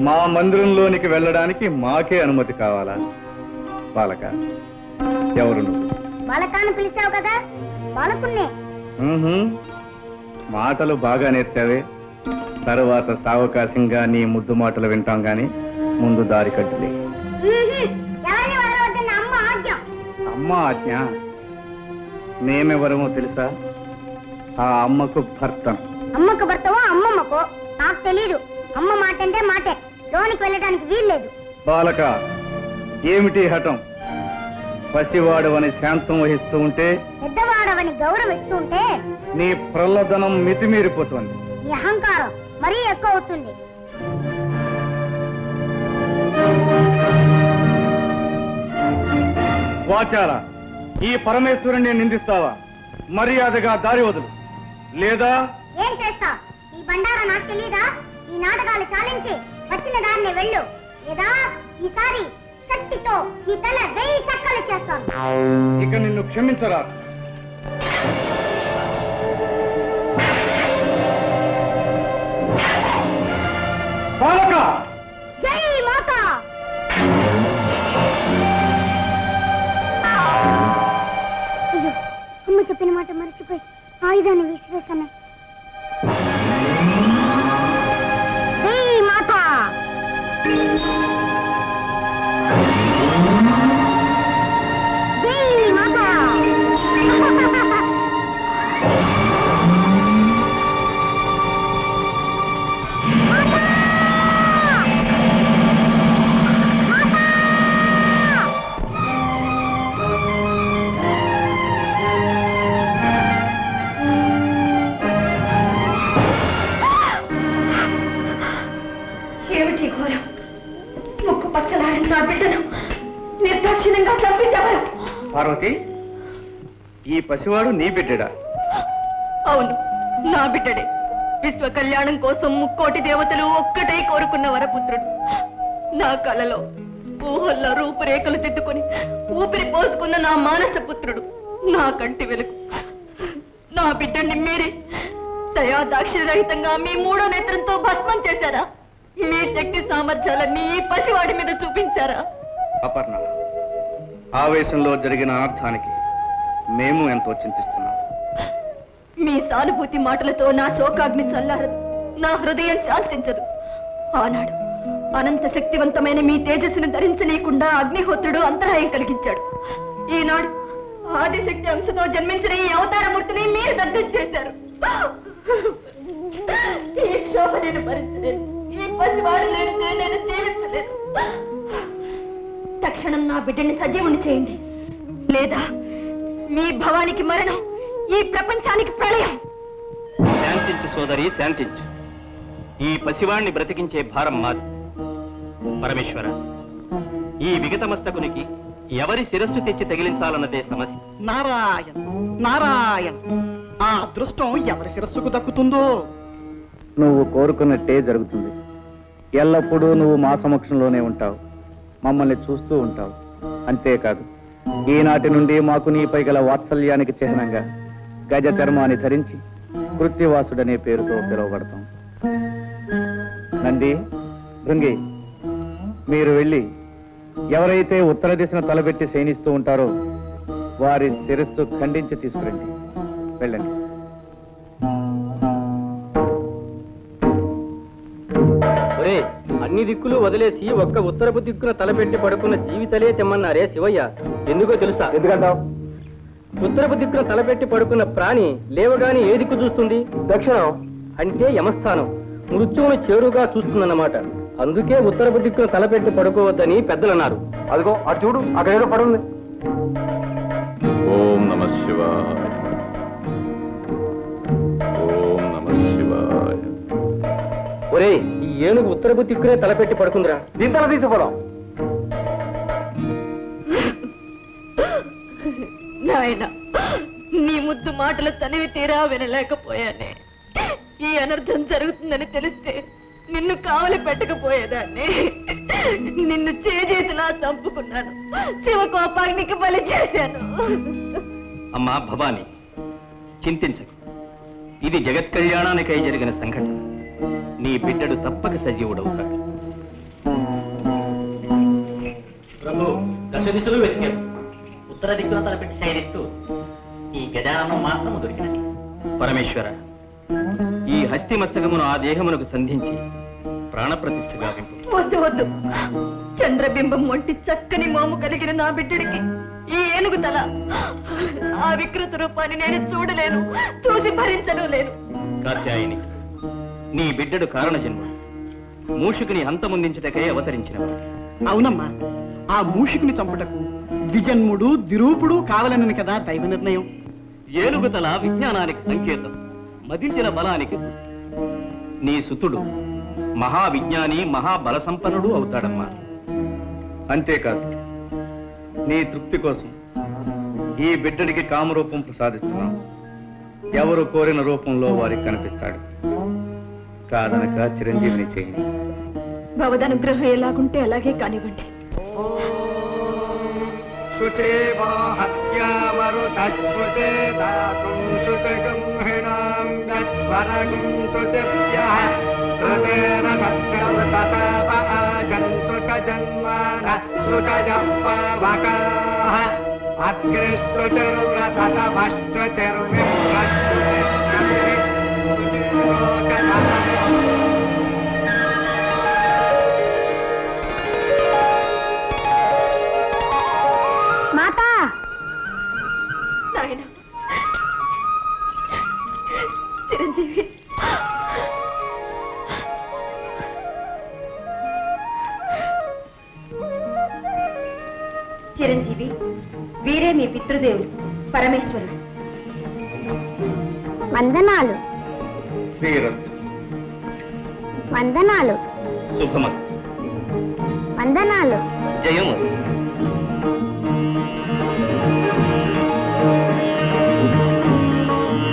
మా మందిరంలోనికి వెళ్ళడానికి మాకే అనుమతి కావాలా? బాలక ఎవరు నువ్వు? బాలకాన్ని పిలిచావు కదా? బాలకున్నే. మాటలు బాగా నేర్చావే. తరువాత సావకాశంగా నీ ముద్దు మాటలు వింటాం గాని ముందు దారి కట్టులే. అమ్మ ఆజ్ఞ. మేమెవరమో తెలుసా? ఆ అమ్మకు భర్తను అమ్మకు భర్తవో అమ్మమ్మకో? నాకు తెలీదు. అమ్మ మాట అంటే మాటే. లోనికి వెళ్ళడానికి వీల్లేదు. బాలక ఏమిటి హఠం? పసివాడవని శాంతం వహిస్తూ ఉంటే పెద్దవాడవని గౌరవిస్తుంటే నీ ప్రల్లదనం మితిమీరిపోతోంది. నీ అహంకారం మరీ ఎక్కువ అవుతుంది వాచాల ఈ పరమేశ్వరుణ్ణి నిందిస్తావా? మర్యాదగా దారి వదులు. లేదా? ఏం చేస్తా ఈ బండారా నాకు తెలీదా ఈ నాటకాలు చాలించి వచ్చిన దారిని వెళ్ళు. లేదా? ఈసారి శక్తితో ఈ తల వెయ్యి చక్కలు చేస్తాను. ఇక నిన్ను క్షమించరా. బాలక! జై మాత! అయ్యో అమ్మ చెప్పిన మాట మర్చిపోయి ఆయుధాన్ని విసిరేసాను నా బిడ్డను పార్వతి ఈ పసివాడు నీ బిడ్డడా? అవును నా బిడ్డడే. విశ్వ కళ్యాణం కోసం ముక్కోటి దేవతలు ఒక్కటే కోరుకున్న వరపుత్రుడు. నా కలలో ఊహల్లో రూపురేఖలు దిద్దుకొని ఊపిరి పోసుకున్న నా మానస పుత్రుడు నా కంటి వెలుగు. నా బిడ్డని మీరే దయా దాక్షిణ్యరహితంగా మీ మూడో నేత్రంతో భస్మం చేశారా? మీ శక్తి సామర్థ్యాలన్నీ ఈ పసివాడి మీద చూపించారా? అపర్ణ ఆవేశంలో జరిగిన అనర్థానికి మేము ఎంతో చింతిస్తున్నాం. మీ సానుభూతి మాటలతో నా శోకాగ్ని చల్లారదు. నా హృదయం శాంతించదు. ఆనాడు అనంత శక్తివంతమైన మీ తేజస్సును ధరించనీయకుండా అగ్నిహోత్రుడు అంతరాయం కలిగించాడు. ఈనాడు ఆదిశక్తి అంశతో జన్మించిన ఈ అవతారమూర్తిని మీరు దగ్ధం చేశారు. ఈ క్షోభ నేను భరించలేను. లేనిదే నేను తక్షణం నా బిడ్డని సజీవుని చేయండి. లేదా మీ భవానికి మరణం ఈ ప్రపంచానికి ప్రళయం. శాంతించు సోదరి శాంతించు. ఈ పసివాణ్ణి బ్రతికించే భారం మాది. పరమేశ్వర ఈ విగతమస్తకునికి ఎవరి శిరస్సు తెచ్చి తగిలించాలన్నదే సమస్య. నారాయణ నారాయణ ఆ అదృష్టం ఎవరి శిరస్సుకు దక్కుతుందో? నువ్వు కోరుకున్నట్టే జరుగుతుంది. ఎల్లప్పుడూ నువ్వు మా సమక్షంలోనే ఉంటావు. మమ్మల్ని చూస్తూ ఉంటావు. అంతేకాదు ఈనాటి నుండి మాకు నీపై గల వాత్సల్యానికి చిహ్నంగా గజ చర్మాన్ని ధరించి కృత్యవాసుడనే పేరుతో పిలువబడతాం. నంది భృంగి మీరు వెళ్ళి ఎవరైతే ఉత్తర దిశను తలబెట్టి శయనిస్తూ ఉంటారో వారి శిరస్సు ఖండించి తీసుకురండి. వెళ్ళండి. అన్ని దిక్కులు వదిలేసి ఒక్క ఉత్తరపు దిక్కున తలపెట్టి పడుకున్న జీవితలే తెమ్మన్నారే శివయ్య. ఎందుకో తెలుసా? ఎందుకంటావు? ఉత్తరపు దిక్కున తలపెట్టి పడుకున్న ప్రాణి లేవగాని ఏ దిక్కు చూస్తుంది? దక్షిణం. అంటే యమస్థానం. మృత్యువును చేరుగా చూస్తుందన్నమాట. అందుకే ఉత్తరపు దిక్కున తలపెట్టి పడుకోవద్దని పెద్దలన్నారు. అదిగో అటు చూడు అక్కడ ఏదో పడుంది. ఓం నమ శివాయ. ఓం నమ శివాయ. ఒరే ఈ ఏనుగు ఉత్తరపు దిక్కునే తలపెట్టి పడుకుందిరా. దీని తల తీసిపోదాం. నాయన నీ ముద్దు మాటలు తనివి తీరా వినలేకపోయానే. ఈ అనర్థం జరుగుతుందని తెలిస్తే నిన్ను కావలి పెట్టకపోయేదాన్ని. నిన్ను చేజేతులా చంపుకున్నాను. శివకోపాగ్నికి బలి చేశాను. అమ్మా భవాని చింతించకు. ఇది జగత్ కళ్యాణానికై జరిగిన సంఘటన. నీ బిడ్డడు తప్పక సజీవుడవుతాడు ప్రభు దశ దిశలు వెతికారు ఉత్తర దిక్కున తలపెట్టి శయనిస్తూ ఈ గజాననం మాత్రము దొరికినది. పరమేశ్వర ఈ హస్తి మస్తకమును ఆ దేహమునకు సంధించి ప్రాణప్రతిష్ఠ గావింపు వద్దు వద్దు. చంద్రబింబం వంటి చక్కని మోము కలిగిన నా బిడ్డడికి ఈ ఏనుగు తల. ఆ వికృత రూపాన్ని నేను చూడలేను చూసి భరించను లేను. కాత్యాయని నీ బిడ్డడు కారణ జన్ముడు మూషికుని అంతమొందించుటకై అవతరించినవాడు. అవునమ్మా ఆ మూషికుని చంపుటకు ద్విజన్ముడు దిరూపుడు కావాలనని కదా దైవ నిర్ణయం. ఏనుగుతల విజ్ఞానానికి సంకేతం మదించిన బలానికి గుర్తు. నీ సుతుడు మహావిజ్ఞాని మహాబల సంపన్నుడు అవుతాడమ్మా. అంతేకాదు నీ తృప్తి కోసం ఈ బిడ్డడికి కామరూపం ప్రసాదిస్తున్నాం. ఎవరు కోరిన రూపంలో వారికి కనిపిస్తాడు. కాదనక చిరంజీవిని చేయండి. భవదనుగ్రహం ఎలాగుంటే అలాగే కానివ్వండి. శుచేవాహత్యామరుతస్ఫుటే పితృదేవుడు పరమేశ్వరుడు. వందనాలు. వందనాలు. వందనాలు. జయము